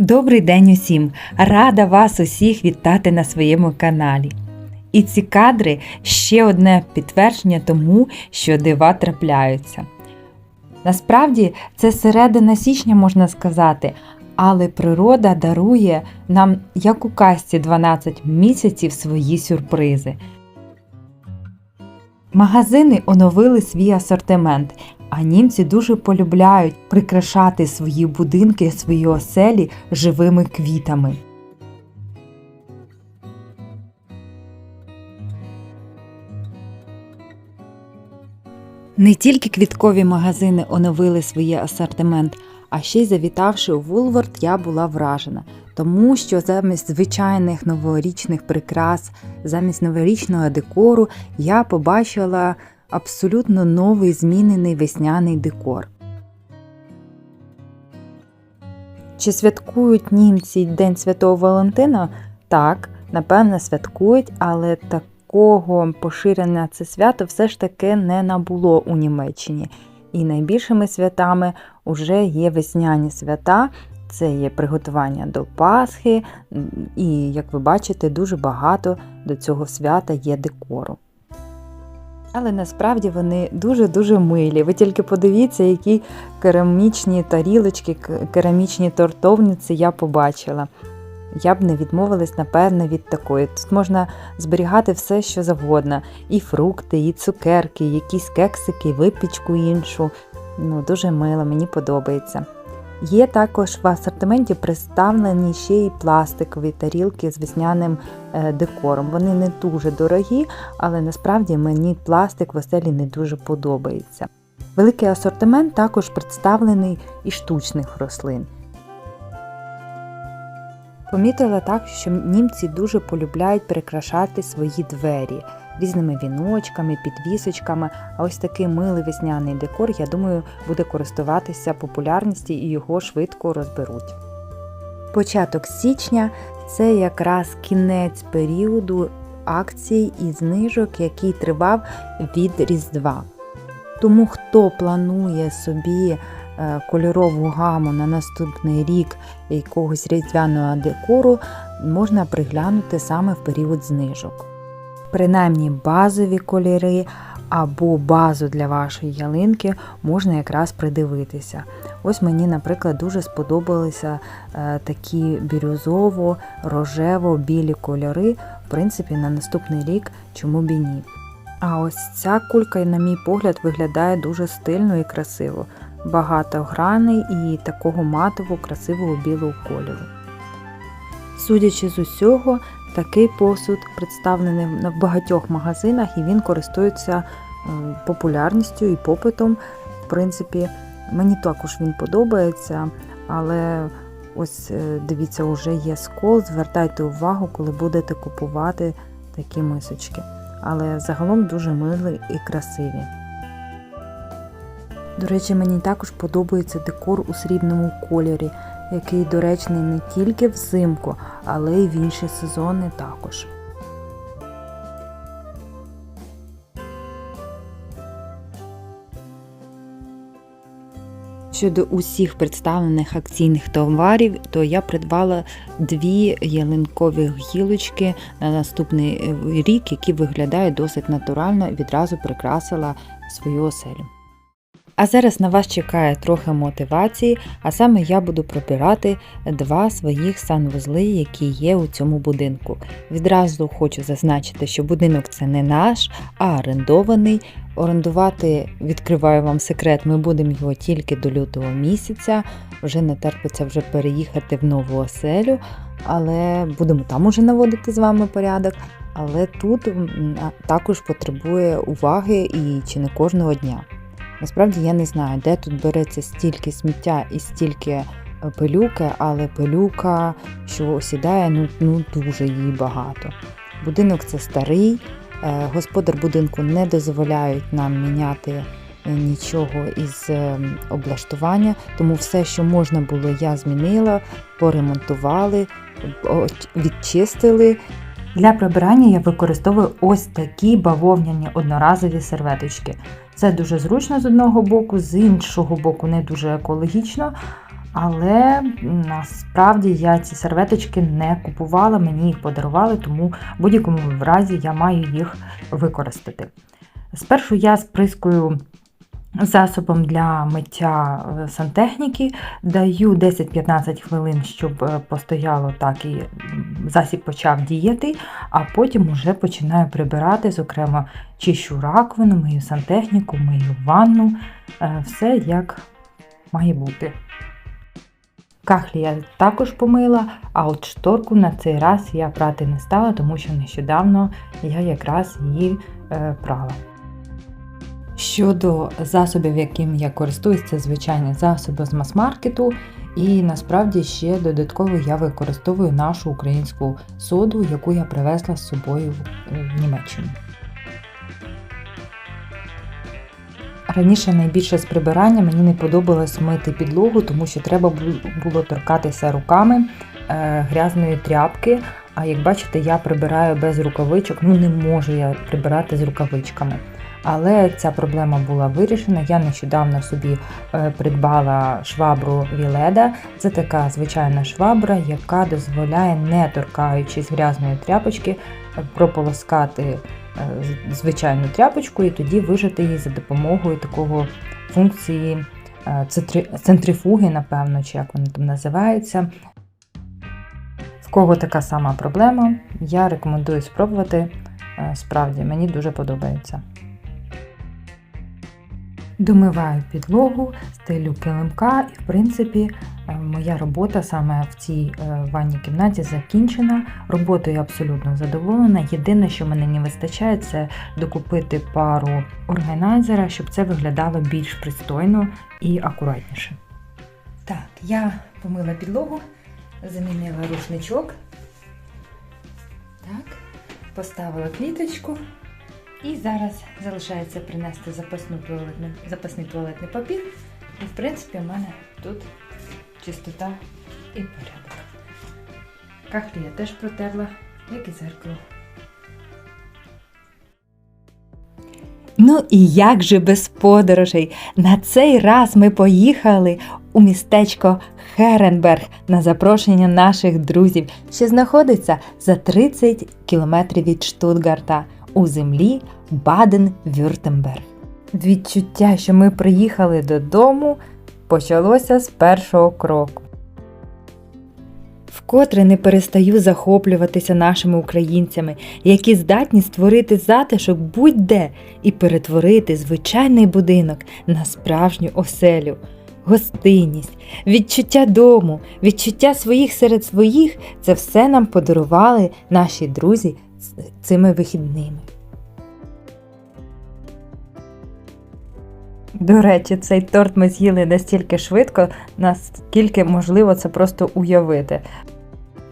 Добрий день усім! Рада вас усіх вітати на своєму каналі. І ці кадри ще одне підтвердження тому, що дива трапляються. Насправді це середина січня, можна сказати, але природа дарує нам, як у казці 12 місяців, свої сюрпризи. Магазини оновили свій асортимент, а німці дуже полюбляють прикрашати свої будинки, свої оселі живими квітами. Не тільки квіткові магазини оновили свій асортимент, а ще й завітавши у Вулвард, я була вражена, тому що замість звичайних новорічних прикрас, замість новорічного декору я побачила абсолютно новий змінений весняний декор. Чи святкують німці День Святого Валентина? Так, напевно, святкують, але такого поширення це свято все ж таки не набуло у Німеччині. І найбільшими святами вже є весняні свята. Це є приготування до Пасхи, і, як ви бачите, дуже багато до цього свята є декору. Але насправді вони дуже-дуже милі. Ви тільки подивіться, які керамічні тарілочки, керамічні тортовниці я побачила. Я б не відмовилась, напевно, від такої. Тут можна зберігати все, що завгодно: і фрукти, і цукерки, і якісь кексики, випічку іншу. Ну, дуже мило, мені подобається. Є також в асортименті представлені ще й пластикові тарілки з весняним е, декором. Вони не дуже дорогі, але насправді мені пластик в оселі не дуже подобається. Великий асортимент також представлений і штучних рослин. Помітила так, що німці дуже полюбляють прикрашати свої двері різними віночками, підвісочками. А ось такий милий весняний декор, я думаю, буде користуватися популярністю і його швидко розберуть. Початок січня це якраз кінець періоду акцій і знижок, який тривав від Різдва. Тому хто планує собі е, кольорову гаму на наступний рік якогось різдвяного декору, можна приглянути саме в період знижок. Принаймні базові кольори або базу для вашої ялинки можна якраз придивитися. Ось мені, наприклад, дуже сподобалися е, такі бірюзово, рожево, білі кольори. В принципі, на наступний рік чому б і ні. А ось ця кулька, на мій погляд, виглядає дуже стильно і красиво. Багатогранний і такого матово красивого білого кольору. Судячи з усього, такий посуд представлений в багатьох магазинах і він користується популярністю і попитом. В принципі, мені також він подобається, але ось е, дивіться, вже є скол. Звертайте увагу, коли будете купувати такі мисочки. Але загалом дуже милі і красиві. До речі, мені також подобається декор у срібному кольорі, який доречний не тільки взимку, але й в інші сезони також. Щодо усіх представлених акційних товарів, то я придбала дві ялинкові гілочки на наступний е, рік, які виглядають досить натурально і відразу прикрасила свою оселю. А зараз на вас чекає трохи мотивації, а саме я буду пробирати два своїх санвузли, які є у цьому будинку. Відразу хочу зазначити, що будинок це не наш, а орендований. Орендувати, відкриваю вам секрет, ми будемо його тільки до лютого місяця. Вже не терпиться вже переїхати в нову оселю, але будемо там уже наводити з вами порядок. Але тут також потребує уваги і чи не кожного дня. Насправді я не знаю, де тут береться стільки сміття і стільки е, пилюки, але пилюка, що осідає, ну, ну дуже її багато. Будинок це старий, е, господар будинку не дозволяють нам міняти е, нічого із облаштування, тому все, що можна було, я змінила, поремонтували, відчистили. Для прибирання я використовую ось такі бавовняні одноразові серветочки. Це дуже зручно з одного боку, з іншого боку не дуже екологічно, Але насправді я ці серветочки не купувала, мені їх подарували, тому в будь-якому разі я маю їх використати. Спершу я сприскую засобом для миття е, сантехніки, даю 10-15 хвилин, щоб е, постояло так і засіб почав діяти, а потім вже починаю прибирати, зокрема, чищу раковину, мию сантехніку, мию ванну, е, все як має бути. Кахлі я також помила, а от шторку на цей раз я прати не стала, тому що нещодавно я якраз її прала. Щодо засобів, яким я користуюсь, це звичайні засоби з мас-маркету. І насправді ще додатково я використовую нашу українську соду, яку я привезла з собою в Німеччину. Раніше найбільше з прибирання мені не подобалось мити підлогу, тому що треба було торкатися руками е, грязної тряпки. А як бачите, я прибираю без рукавичок, ну не можу я прибирати з рукавичками. Але ця проблема була вирішена. Я нещодавно собі е, придбала швабру Віледа. Це така звичайна швабра, яка дозволяє, не торкаючись грязної тряпочки, прополоскати е, звичайну тряпочку і тоді вижити її за допомогою такого функції е, центрифуги, напевно, чи як вони там називаються. В кого така сама проблема, я рекомендую спробувати. Справді, мені дуже подобається. Домиваю підлогу, стелю килимка, і, в принципі, е, моя робота саме в цій е, ванній кімнаті закінчена. Роботою абсолютно задоволена. Єдине, що мене не вистачає, це докупити пару органайзера, щоб це виглядало більш пристойно і акуратніше. Так, я помила підлогу, замінила рушничок. Так, поставила кліточку. І зараз залишається принести запасну туалетну, запасний туалетний папір. І, в принципі, у мене тут чистота і порядок. Кахлі я теж протерла, як і зеркало. Ну і як же без подорожей? На цей раз ми поїхали у містечко Херенберг на запрошення наших друзів, що знаходиться за 30 кілометрів від Штутгарта у землі Баден-Вюртемберг. Відчуття, що ми приїхали додому, почалося з першого кроку. Вкотре не перестаю захоплюватися нашими українцями, які здатні створити затишок будь-де і перетворити звичайний будинок на справжню оселю. Гостинність, відчуття дому, відчуття своїх серед своїх це все нам подарували наші друзі цими вихідними. До речі, цей торт ми з'їли настільки швидко, наскільки можливо це просто уявити.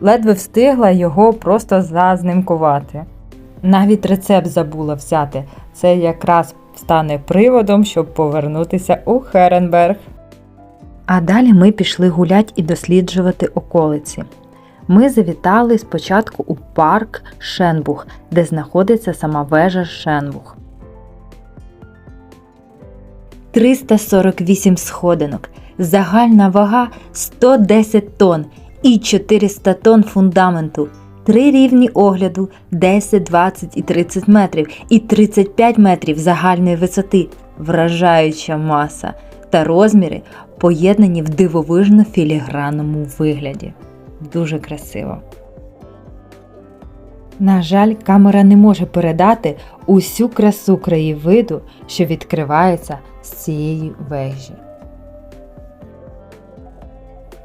Ледве встигла його просто зазнимкувати. Навіть рецепт забула взяти. Це якраз стане приводом, щоб повернутися у Херенберг. А далі ми пішли гулять і досліджувати околиці. Ми завітали спочатку у парк Шенбух, де знаходиться сама вежа Шенбух. 348 сходинок, загальна вага 110 тонн і 400 тонн фундаменту, три рівні огляду 10, 20 і 30 метрів і 35 метрів загальної висоти, вражаюча маса та розміри поєднані в дивовижно філігранному вигляді. Дуже красиво. На жаль, камера не може передати усю красу краєвиду, що відкривається з цієї вежі.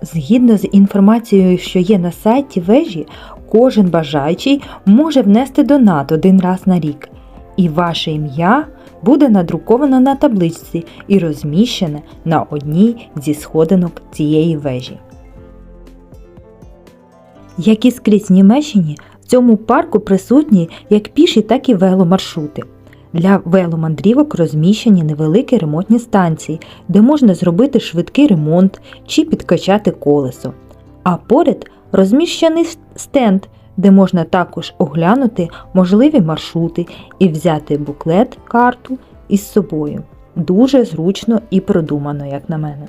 Згідно з інформацією, що є на сайті вежі, кожен бажаючий може внести донат один раз на рік, і ваше ім'я буде надруковано на табличці і розміщене на одній зі сходинок цієї вежі. Як і скрізь Німеччині, в цьому парку присутні як піші, так і веломаршрути. Для веломандрівок розміщені невеликі ремонтні станції, де можна зробити швидкий ремонт чи підкачати колесо. А поряд розміщений стенд, де можна також оглянути можливі маршрути і взяти буклет карту із собою. Дуже зручно і продумано, як на мене.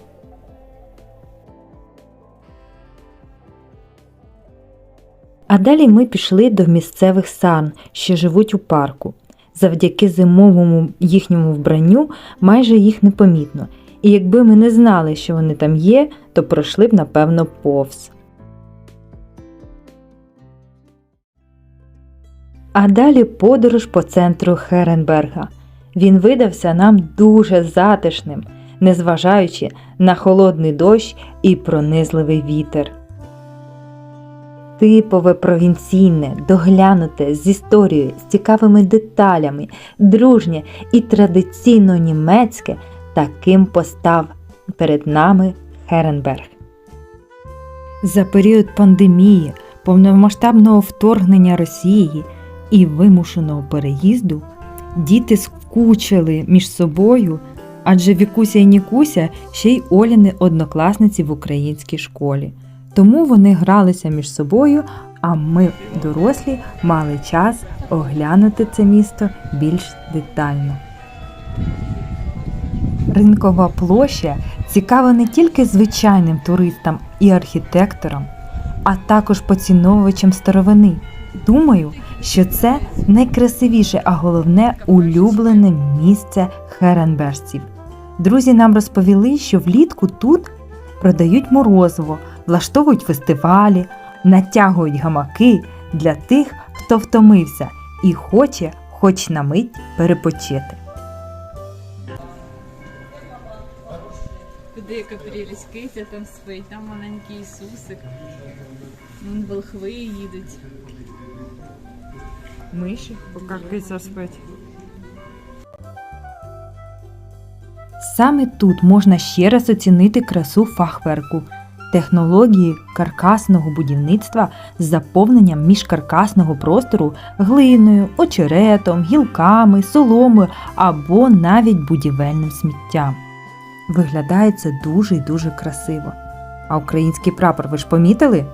А далі ми пішли до місцевих сан, що живуть у парку. Завдяки зимовому їхньому вбранню майже їх не помітно. І якби ми не знали, що вони там є, то пройшли б, напевно, повз. А далі подорож по центру Херенберга. Він видався нам дуже затишним, незважаючи на холодний дощ і пронизливий вітер. Типове провінційне, доглянуте з історією, з цікавими деталями, дружнє і традиційно німецьке таким постав перед нами Херенберг. За період пандемії, повномасштабного вторгнення Росії і вимушеного переїзду діти скучили між собою, адже Вікуся і Нікуся ще й Оліни однокласниці в українській школі. Тому вони гралися між собою, а ми, дорослі, мали час оглянути це місто більш детально. Ринкова площа цікава не тільки звичайним туристам і архітекторам, а також поціновувачам старовини. Думаю, що це найкрасивіше, а головне улюблене місце херенберців. Друзі нам розповіли, що влітку тут продають морозиво, влаштовують фестивалі, натягують гамаки для тих, хто втомився і хоче хоч на мить перепочити. Куди яка прелість, кися там спить, там маленький Ісусик. Вон волхви їдуть. Миші, поки киця спить. Саме тут можна ще раз оцінити красу фахверку, технології каркасного будівництва з заповненням міжкаркасного простору глиною, очеретом, гілками, соломою або навіть будівельним сміттям. Виглядає це дуже і дуже красиво. А український прапор ви ж помітили?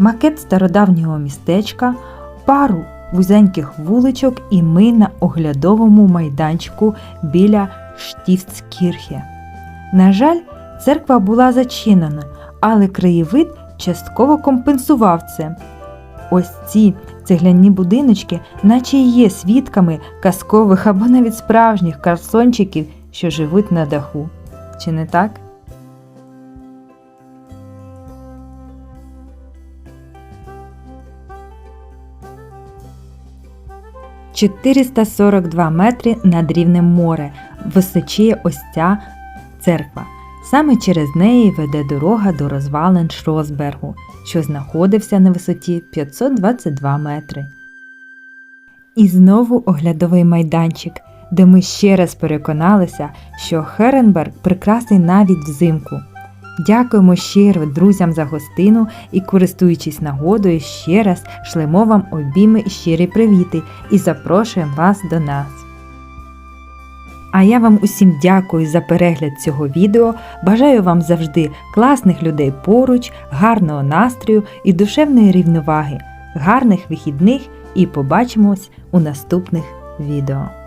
макет стародавнього містечка, пару вузеньких вуличок, і ми на оглядовому майданчику біля Штіфтскірхе. На жаль, церква була зачинена, але краєвид частково компенсував це. Ось ці цегляні будиночки, наче і є свідками казкових або навіть справжніх карсончиків, що живуть на даху. Чи не так? 442 метри над рівнем море височіє ось ця церква. Саме через неї веде дорога до розвалин Шросбергу, що знаходився на висоті 522 метри. І знову оглядовий майданчик, де ми ще раз переконалися, що Херенберг прекрасний навіть взимку. Дякуємо щиро друзям за гостину і, користуючись нагодою, ще раз шлемо вам обійми і щирі привіти і запрошуємо вас до нас. А я вам усім дякую за перегляд цього відео. Бажаю вам завжди класних людей поруч, гарного настрою і душевної рівноваги, гарних вихідних і побачимось у наступних відео.